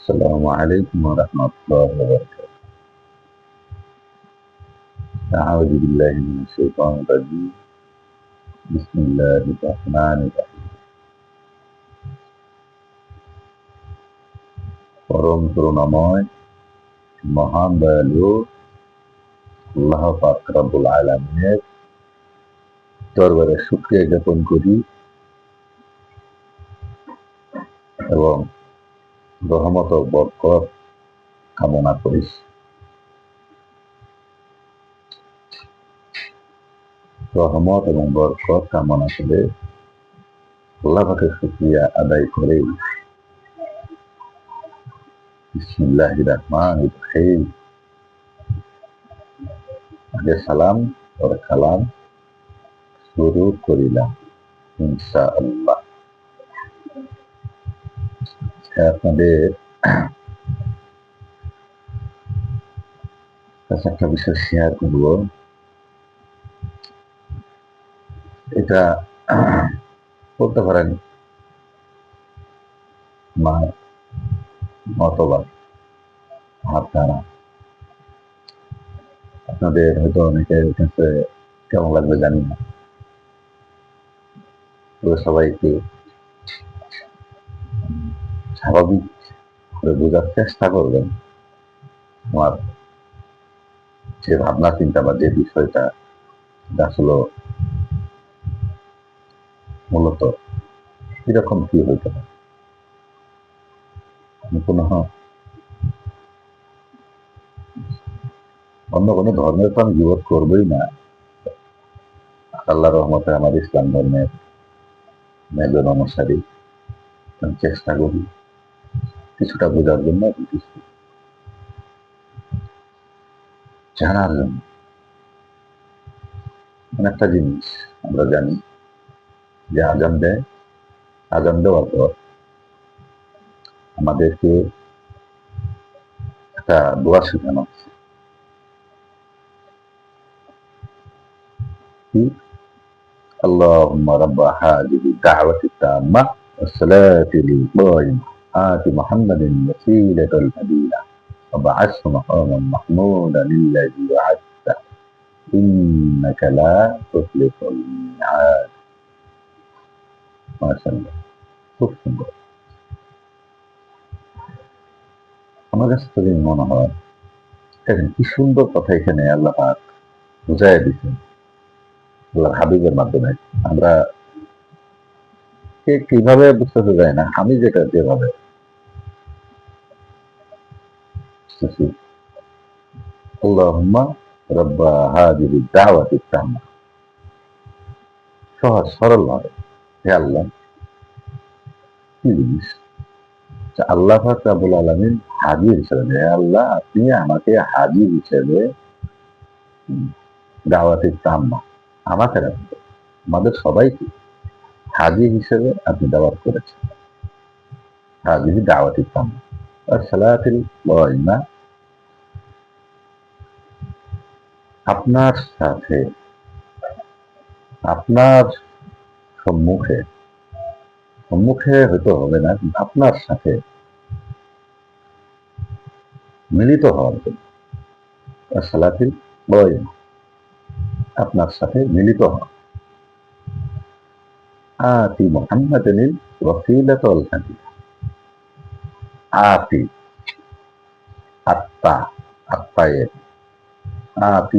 السلام عليكم ورحمة الله وبركاته أعوذ بالله من الشيطان الرجيم بسم الله الرحمن الرحيم পরম করুণাময় মহান দয়ালু আল্লাহ পাক রব্বুল আলমিনের দরবারে শুক্রিয়া জ্ঞাপন করি এবং রহমত ও বরকত কামনা করি রহমত এবং বরকত কামনা করে আল্লাহ পাকের শুক্রিয়া আদায় করে বিসমিল্লাহ রহমান রহিম আগে সালাম পরে কালাম শুরু করিলাম ইনশা আল্লাহ আপনাদের কাছে একটা বিষয় শেয়ার করব। এটা বলতে পারেন আমার মতবাদ ভাবধারা আপনাদের হয়তো অনেকের কাছে কেমন লাগবে জানি না। তবে সবাই একটু স্বাভাবিক করে বোঝার চেষ্টা করবেন। আমার যে ভাবনা, চিন্তা বা যে বিষয়টা আসলে মূলত কীরকম কি হইতে পারে? পুনঃ অন্য কোনো ধর্মের তো আমি বিরোধ করবোই না। আল্লাহ রহমতে আমার ইসলাম ধর্মের মেজন অনুসারী। চেষ্টা করি। কিছুটা বোঝার জন্য কিছু জানার জন্য মানে একটা জিনিস আমরা জানি যে আজান দেয় আজান দেওয়ার পর আমাদেরকে একটা দোয়া শেখানো হচ্ছে কি اللهم رب هذه الدعوة التامة والصلاة القائمة آت محمد الوسيلة الفضيلة وبعثه مقاما محمودا الذي وعدته إنك لا تخلف الميعاد ما شاء الله খুব সুন্দর আমার কাছে তো মনে হয় দেখেন কি সুন্দর কথা এখানে আল্লাহ পাক বুঝাই দিচ্ছেন আল্লাহ হাবিবের মাধ্যমে আমরা কে কিভাবে বুঝতে যায় না আমি যেটা যেভাবে বুঝতেছি আল্লাহুম্মা রাব্বা হাদিহি দাওয়াতি তাম্মা সহজ সরল ভাবে হে আল্লাহ কি আল্লাহ পাক রাব্বুল আলামিন হাজির হিসেবে আল্লাহ, আপনি আমাকে হাজির হিসেবে দাওয়াতি তাম্মা। আমাকে রাখবে আমাদের সবাইকে হাজি হিসেবে আপনি দাওয়াত করেছেন। হাজি দাওয়াতি তাম আর সালাতিল ওয়াইমা আপনার সাথে, আপনার সম্মুখে সম্মুখে হয়তো হবে না আপনার সাথে মিলিত হওয়ার জন্য সালাতিল ওয়াইমা আপনার সাথে মিলিত হন আতি মোহাম্মদিন ওয়াসিলাত আল ফাদিলা আতি আত্মা, আত্মায়ের আতি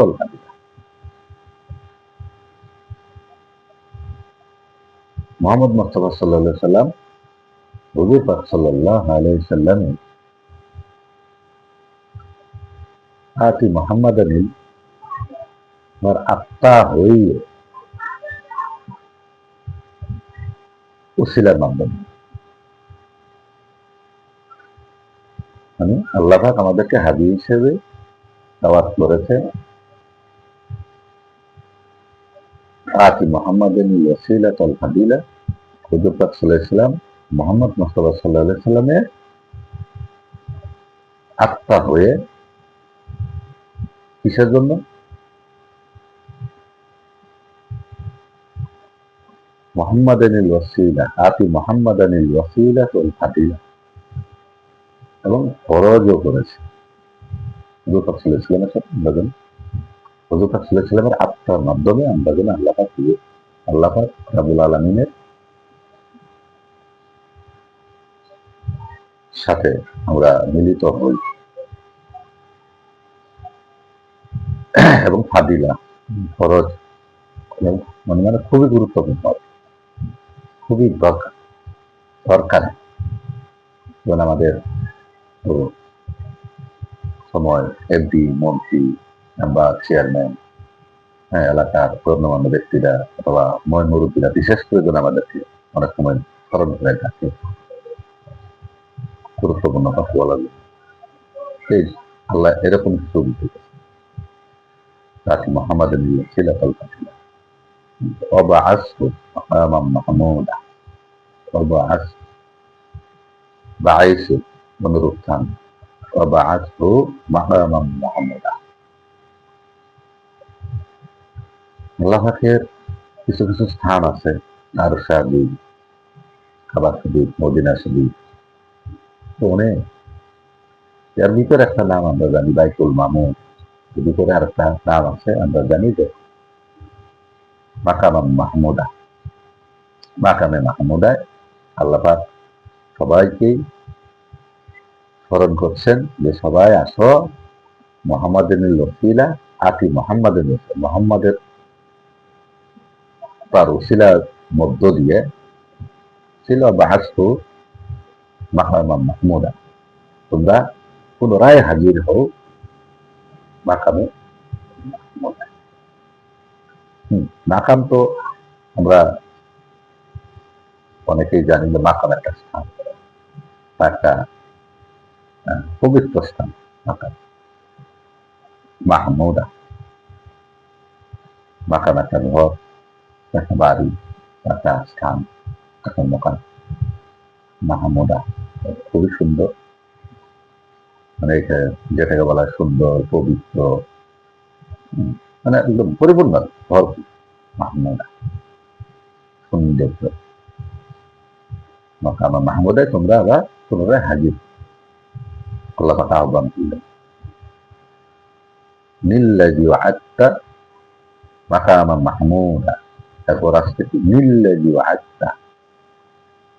আল ফাদিলা মোহাম্মদ মুস্তফা সাল্লাম হুজুর পাক সাল্লাহ আতি মোহাম্মদানিল আমার আত্মা হইয়ে উসিলার মাধ্যমে। মানে আল্লাহাক আমাদেরকে হাবি হিসেবে দাওয়াত করেছে। আতি মোহাম্মদিন ওসিলা তল ফাদিলা। হুজুর পাক সাল্লাহ মোহাম্মদ মুস্তফা সাল্লাহ সাল্লামের আত্মা হয়ে কিসের জন্য? মোহাম্মদানিল ওয়াসিলা, আতি মোহাম্মদানিল ওয়াসিলা ওয়াল ফাদিলা। এবং ফরজও করেছে। সাথে আমরা আলাইহি আত্মার মাধ্যমে আমরা যেন রাব্বুল আলামিনের সাথে আমরা মিলিত হই। এবং ফাদিলা, ফরজ। মানে মানে খুবই গুরুত্বপূর্ণ। খুবই দরকার। দরকার। যেমন আমাদের সময় এমপি মন্ত্রী বা চেয়ারম্যান হ্যাঁ এলাকার গণ্যমান্য ব্যক্তিরা অথবা ময় মুরব্বীরা বিশেষ প্রয়োজন আমাদেরকে অনেক সময় স্মরণ করে থাকে গুরুত্বপূর্ণ কথা বলা সেই আল্লাহ এরকম কিছু দিতে তাকে মোহাম্মদের নিয়ে ছিল কল্পনা অবা আসবো মাহমুদা অবা আস বা আইসু অনুরূপ وبعثه مقاما محمودا আল্লাহ পাকের কিছু কিছু স্থান আছে আর সাবিক খাবার সাবিক মদিনা সাবিক তো অনেক এর ভিতরে একটা নাম আমরা জানি বাইকুল মামুন এর ভিতরে আর একটা নাম আছে আমরা জানি যে মাকামাম মাহমুদা মাকামে মাহমুদায় আল্লাপাক সবাইকেই স্মরণ করছেন যে সবাই আসো, মোহাম্মদের লসিলা আতি মোহাম্মদের মোহাম্মদের তার ওসিলার মধ্য দিয়ে ছিল বাহাস্তু মাকামাম মাহমুদা। তোমরা পুনরায় হাজির হও মাকামে মাকাম তো আমরা অনেকেই জানি যে মাকাম একটা স্থান, একটা আহ, পবিত্র স্থান মাকাম। মাহমুদা। মাকাম একটা ঘর একটা বাড়ি একটা স্থান একটা মোকাম। মাহমুদা খুবই সুন্দর। মানে যেটাকে বলা সুন্দর পবিত্র মানে একদম পরিপূর্ণ ভরপুর মাহমুদা। সৌন্দর্য। মাকামা মাহমুদায় তোমরা আবার পুনরায় হাজির। পাক আহ্বান করলেন। নিল্লাজি আত্মা মাকামা মাহমুদা। তারপর আসছে কি? নিল্লাজি আত্মা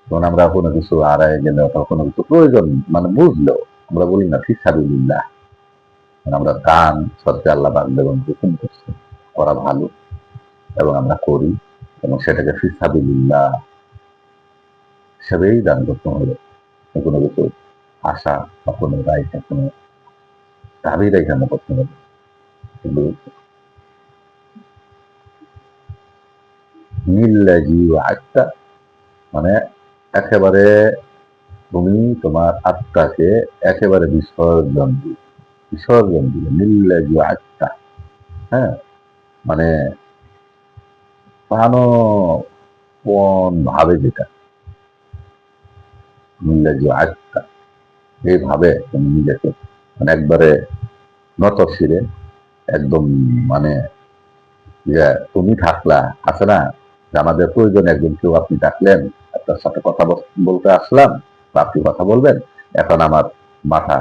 যখন আমরা কোনো কিছু হারায় গেলে অথবা কোনো কিছু প্রয়োজন মানে বুঝলো আমরা বলি না ফিসাবিল্লাহ আমরা দান সত্যি আল্লাহ বান্ধব হুকুম করছে করা ভালো এবং আমরা করি এবং সেটাকে ফিসাবিল্লাহ হিসাবেই দান করতে হবে। কোনো কিছু আশা বা কোনো রাইখা কোনো দাবি রেখে আমরা করতে হবে কিন্তু মানে একেবারে তুমি তোমার আত্মাকে একেবারে বিসর্জন দিও। বিসর্জন দিলে নির্লজ্জ আত্মা। হ্যাঁ? মানে প্রাণপণ ভাবে যেটা? নির্লজ্জ আত্মা। এইভাবে তুমি নিজেকে মানে একবারে নত শিরে একদম মানে যে তুমি থাকলা, আছে না? আমাদের প্রয়োজন একজন কেউ আপনি ডাকলেন আপনার সাথে কথা বলতে আসলাম আপনি কথা বলবেন, এখন আমার মাথা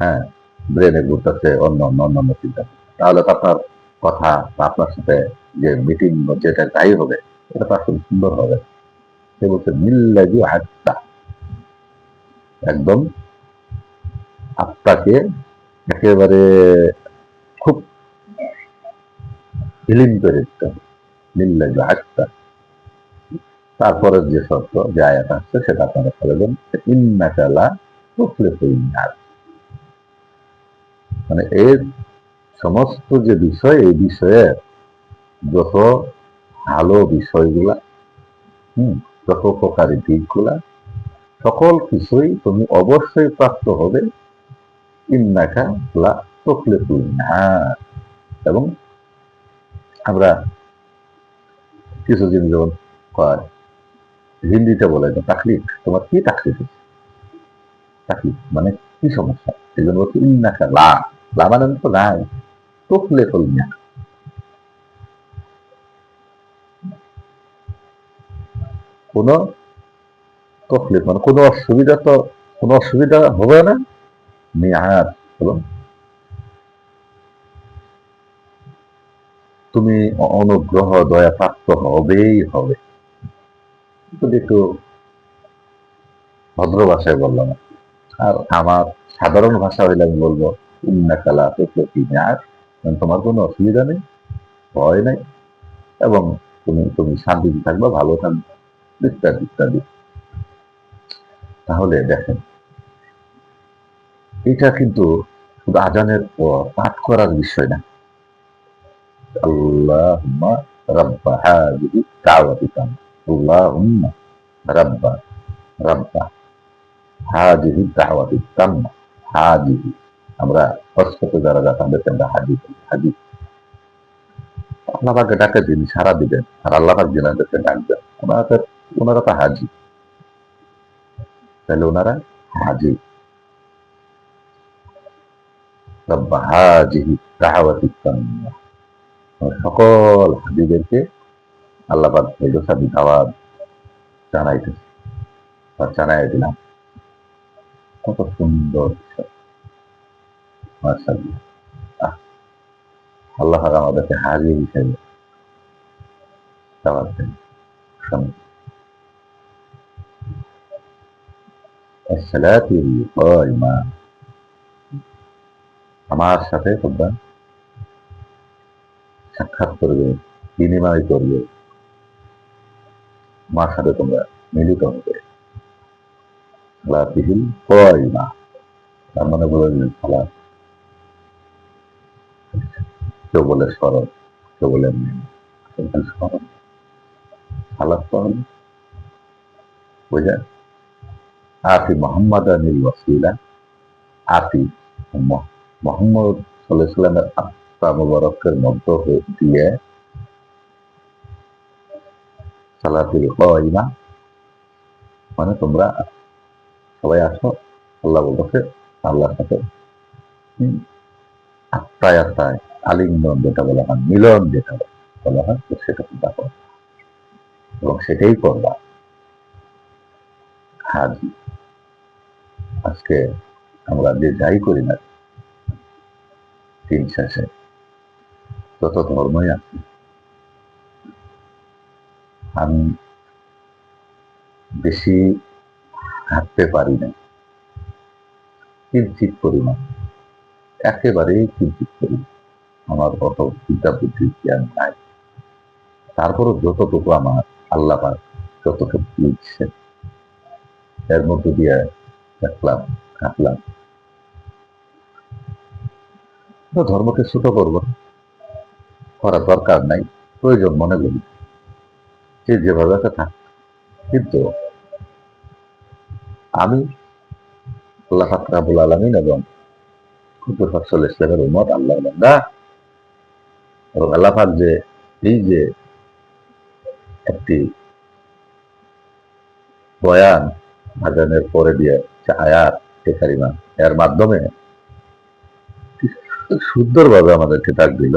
হ্যাঁ ব্রেনে ঘুরতেছে, অন্য অন্য অন্য অন্য চিন্তা তাহলে তো আপনার কথা বা আপনার সাথে যে মিটিং যেটা যাই হবে, এটা তো আসলে সুন্দর হবে। সে বলছে মিল্লাজি আত্মা একদম আত্মাকে একেবারে খুব ফিলিং করে দিতে হবে আত্মা। তারপরে যে শর্ত, যে আয়াত আসছে, সেটা আপনারা ফেলেবেন ইন্নাকালা তুফলিহুল নার। মানে এর সমস্ত যে বিষয়, এই বিষয়ে যত ভালো বিষয়গুলা, হুম, যত উপকারী দিকগুলা, সকল কিছুই তুমি অবশ্যই প্রাপ্ত হবে ইন্নাকা লা তুফলিহুল নার। এবং আমরা কিছু জিনিস যেমন হিন্দিতে বলে যে তাকলিফ তোমার কি তাকলিফ তাকলিফ মানে কি সমস্যা? এই জন্য বলছি ইন্নাকা লা। লা মানে তো নাই তুফলে না কোনো তকলিফ মানে কোনো অসুবিধা তো, কোনো অসুবিধা হবে না। মিয়াদ বলুন তুমি অনুগ্রহ দয়া প্রাপ্ত হবেই হবে। যদি একটু ভদ্র ভাষায় বললাম। আর আমার সাধারণ ভাষা হইলে আমি বলব ইন্নাকালা মিয়াদ তোমার কোনো অসুবিধা নেই, ভয় নাই, এবং তুমি তুমি শান্তি থাকবে, ভালো থাকবে, ইত্যাদি ইত্যাদি। তাহলে দেখেন এটা কিন্তু শুধু আজানের পর পাঠ করার বিষয় না। আল্লাহুম্মা রাব্বা হাযিহি দাওয়াতি তাম আল্লাহুম্মা রাব্বা রাব্বা হাযিহি দাওয়াতি হাযিহি। আমরা অস্পতে যারা যা তাদের আমরা হাজি হাজি আল্লাহ পাকে ডাকে যিনি সারা দিবেন, আর আল্লাহ পাক যিনাদেরকে ডাকবেন ওনারা ওনারা তো হাজি তাহলে ওনারা হাজি রব্ব হাজিহি দাওয়াতি তাম্মা সকল হাজিদেরকে আল্লাহ পাক এগোসাদি দাওয়াত জানাইতেছে বা জানাই দিলাম কত সুন্দর বিষয় মাশাআল্লাহ আহ, আল্লাহ পাক আমাদেরকে হাজি হিসেবে দাওয়াত দেন শোনো الصلاة القائمة আমার সাথে তোমরা সাক্ষাৎ করবে, বিনিময় করবে। আমার সাথে তোমরা মিলিত হবে। সালাতিহিল কয়মা তার মানে বলে সালাত কেউ বলে স্মরণ, কেউ বলে স্মরণ সালাত তো বোঝা আতি মোহাম্মদ আনিল ওয়াসিলা আতি ম- মোহাম্মদ সাল্লামের আত্মা মুবারকের মধ্য দিয়ে সালাতুল কয়মা মানে তোমরা সবাই আসো, আল্লাহ বলতেছে, আল্লাহর সাথে। আত্মায় আত্মায় আলিঙ্গন যেটা বলা হয়, মিলন যেটা বলা হয় সেটা তোমরা করো এবং সেটাই করবা। হাজি। আজকে আমরা যে যাই করি না দিন শেষে যত ধর্মই আছে। আমি বেশি হাঁটতে পারি না। কিঞ্চিত পরিমাণ। একেবারেই কিঞ্চিত পরিমাণ। আমার অত চিন্তা বুদ্ধি জ্ঞান নাই। তারপরও যতটুকু আমার আল্লাহ যতটুকু দিচ্ছে এর মধ্যে দিয়ে দেখলাম কাটলাম তো ধর্মকে ছোট করব না। করার দরকার নাই, প্রয়োজন মনে করি যে যেভাবে থাক কিন্তু আমি আল্লাহ ফাকরাবুল আলমিন এবং কুতুব ফসল ইসলামের উমত আল্লাহ বান্দা এবং আল্লাহ যে এই যে একটি বয়ান আজানের পরে দিয়ে কারিমা, এর মাধ্যমে সুন্দরভাবে আমাদেরকে ডাক দিল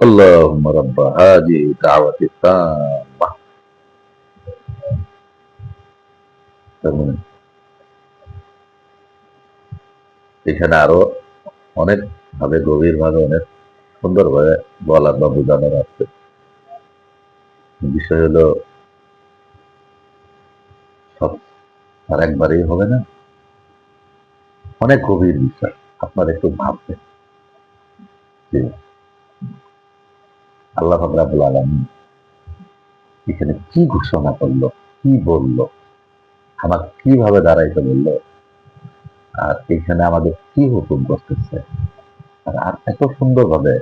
اللهم رب هذه الدعوة التامة তার মানে এখানে আরো অনেক ভাবে গভীর ভাবে অনেক সুন্দর ভাবে বলার বা বোঝানোর আছে বিষয় হলো সব আর একবারেই হবে না অনেক গভীর বিষয়, আপনার একটু ভাববেন। যে আল্লাহ ফাকরাবুল আলমী এখানে কি ঘোষণা করল, কি বলল, আমার কীভাবে দাঁড়াইতে বলল, আর এখানে আমাদের কি হুকুম করতেছে, আর আর এত সুন্দর ভাবে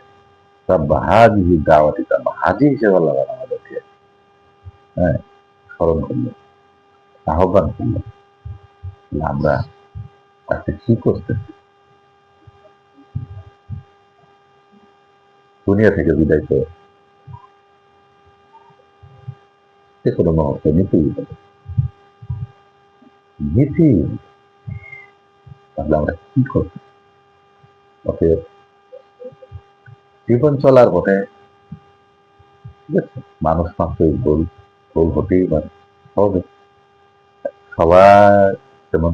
হাজি দাওয়াতি তার হাজি হিসেবে আল্লাহ আমাদেরকে হ্যাঁ স্মরণ করল, আহ্বান করল আমরা তাকে কি করতেছি দুনিয়া থেকে বিদায় তো যে কোনো মুহূর্তে নিতেই হবে নীতি তাহলে আমরা কি করব? অতএব জীবন চলার পথে ঠিক আছে, মানুষ মাত্রই ভুল ভুল হতেই পারে। হবে সবার যেমন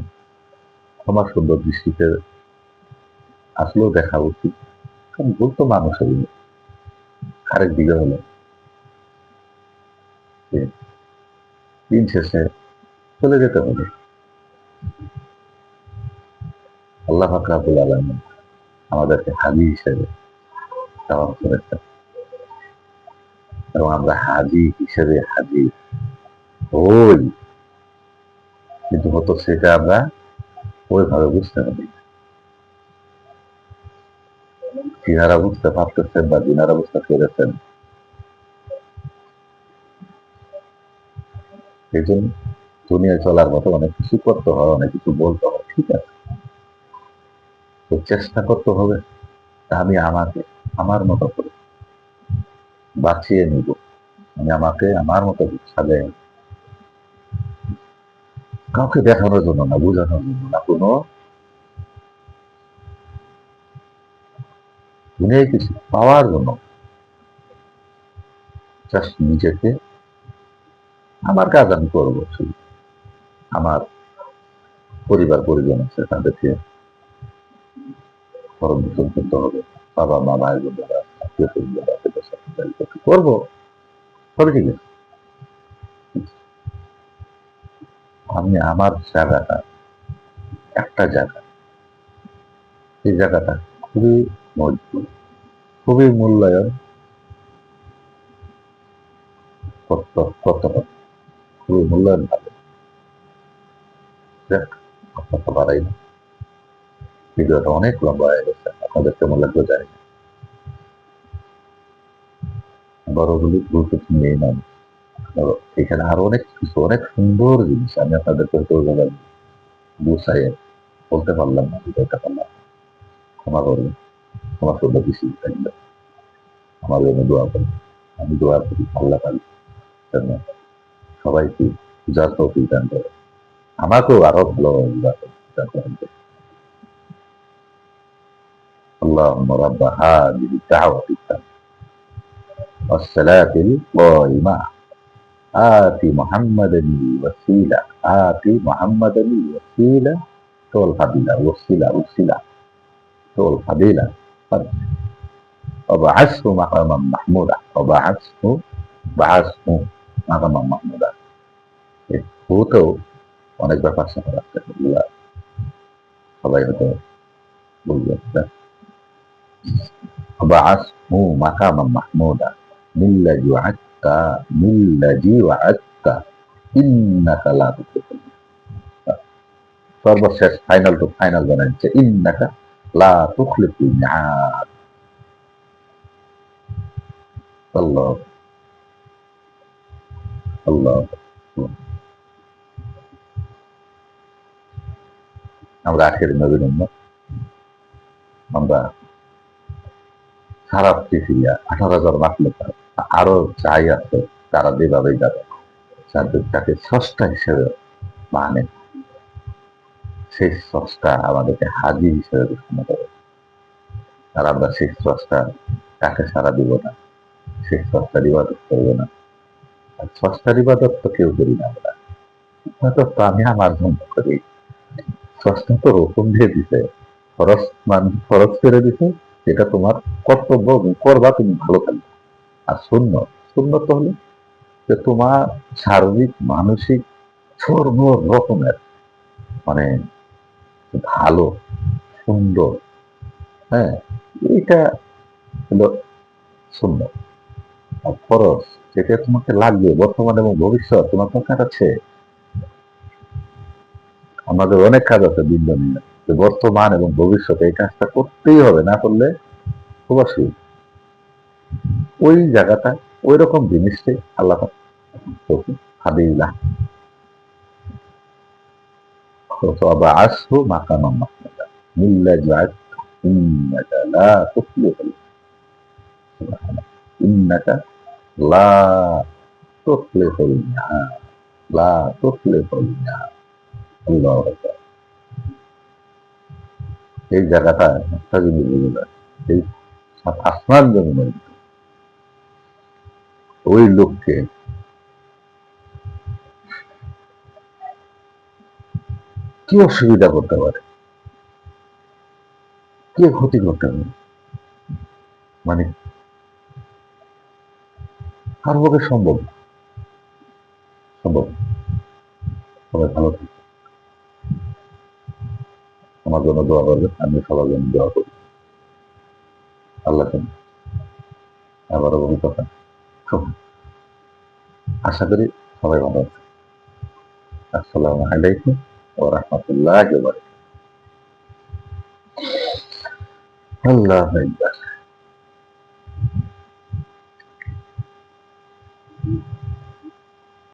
ক্ষমা সুন্দর দৃষ্টিতে আসলেও দেখা উচিত। কারণ ভুল তো মানুষেরই আরেক দিকে হলো দিন শেষে চলে যেতে হবে। আল্লাহ ফাকরাবুল আলম আমাদেরকে হাজি হিসেবে চাওয়া করেছেন। এবং আমরা হাজি হিসেবে হাজি হই। কিন্তু হতো সেটা আমরা ওইভাবে বুঝতে পারি যিনারা বুঝতে পারতেছেন বা যিনারা বুঝতে পেরেছেন। এই জন্য দুনিয়ায় চলার মতো অনেক কিছু করতে হয়, অনেক কিছু বলতে হয়, ঠিক আছে? তো চেষ্টা করতে হবে, আমি আমাকে, আমার মতো করে বাঁচিয়ে নিব। আমি আমাকে, আমার মতো সাজাই। কাউকে দেখানোর জন্য না বোঝানোর জন্য না কোনো দুনিয়ায় কিছু পাওয়ার জন্য। জাস্ট নিজেকে আমার কাজ আমি করব শুধু। আমার পরিবার পরিজন আছে তাদেরকে খরচ দূষণ করতে হবে। বাবা মা ভাই বোন যারা আছে, আত্মীয় স্বজন করব। সবই ঠিক আছে আমি আমার জায়গাটা একটা জায়গা। এই জায়গাটা খুবই মজবুত খুবই মূল্যায়ন হবে খুবই মূল্যায়ন যাক কথা বাড়াই না। ভিডিওটা অনেক লম্বা হয়ে গেছে আপনাদের কেমন লাগবে জানি না। বড়গুলি গুরুত্ব নেই না ধরো, এখানে আরো অনেক কিছু অনেক সুন্দর জিনিস আমি আপনাদেরকে হয়তো ওইভাবে গুছাই বলতে পারলাম না বুঝাইতে পারলাম না। ক্ষমা করবেন ক্ষমা করলে বেশি থাকবে আমার জন্য দোয়া করি আমি দোয়া করি আল্লাহ পারি যেন সবাইকে পূজার তৌফিক দান করে আমাকেও আরো ভালোভাবে পূজা দান করেন اللهم رب هذه الدعوة التامة والصلاة القائمة آت محمدا الوسيلة آت محمدا الوسيلة والفضيلة والصلة والصلة والفضيلة وبعثه مقاما محمودا وبعثه بعثه مقاما محمودا হতেও অনেক ব্যাপার সাথে রাখতে হবে সবাই হয়তো বলবে وبعثه مقاما محمودا من الذي وعدت من الذي وعدت إنك لا تخلف الميعاد সর্বশেষ ফাইনাল টু ফাইনাল জানাচ্ছে ইন্নাকা লা তুখলিফুল মিআদ আল্লাহ আল্লাহ আমরা আখের নবীন উম্মত। আমরা সারা পৃথিবী আঠারো হাজার মাসলে আরও যাই আছে, তারা যেভাবে যাবে যাদের তাকে স্রষ্টা হিসেবে মানে সেই স্রষ্টা আমাদেরকে হাজি হিসেবে ঘোষণা করে। আর আমরা সেই স্রষ্টা তাকে সারা দিব না, সেই স্রষ্টার ইবাদত করব না। আর স্রষ্টার ইবাদত তো কেউ করি না আমরা। তো আমি আমার জন্য করি। স্রষ্টা তো হুকুম দিয়ে দিছে খরচ মান খরচ করে দিছে এটা তোমার কর্তব্য করবা, তুমি ভালো থাকবে। আর শূন্য। শূন্য তো হলে যে তোমার শারীরিক, মানসিক সর্ব রকমের মানে ভালো, সুন্দর হ্যাঁ এইটা হলো শূন্য। আর খরচ যেটা তোমাকে লাগবে বর্তমান এবং ভবিষ্যৎ, তোমার দরকার আছে। আমাদের অনেক কাজ আছে বিজ্ঞানী যে বর্তমান এবং ভবিষ্যতে এই কাজটা করতেই হবে, না করলে খুব অসুবিধা ওই জায়গাটা ওই রকম জিনিসটাই আল্লাহ হাবিল্লাহ এই জায়গাটা একটা জিনিস আসমার জন্য ওই লোককে। কি অসুবিধা করতে পারে? কে ক্ষতি করতে হবে মানে কারও পক্ষে সম্ভব? সম্ভব। সবাই ভালো থাকবে আমার জন্য দোয়া করবে আমি সবার জন্য দোয়া করব। আল্লাহ আবারও খুব আশা করি সবাই ভালো আছে আসসালামু আলাইকুম ও রহমতুল্লাহ আল্লাহ।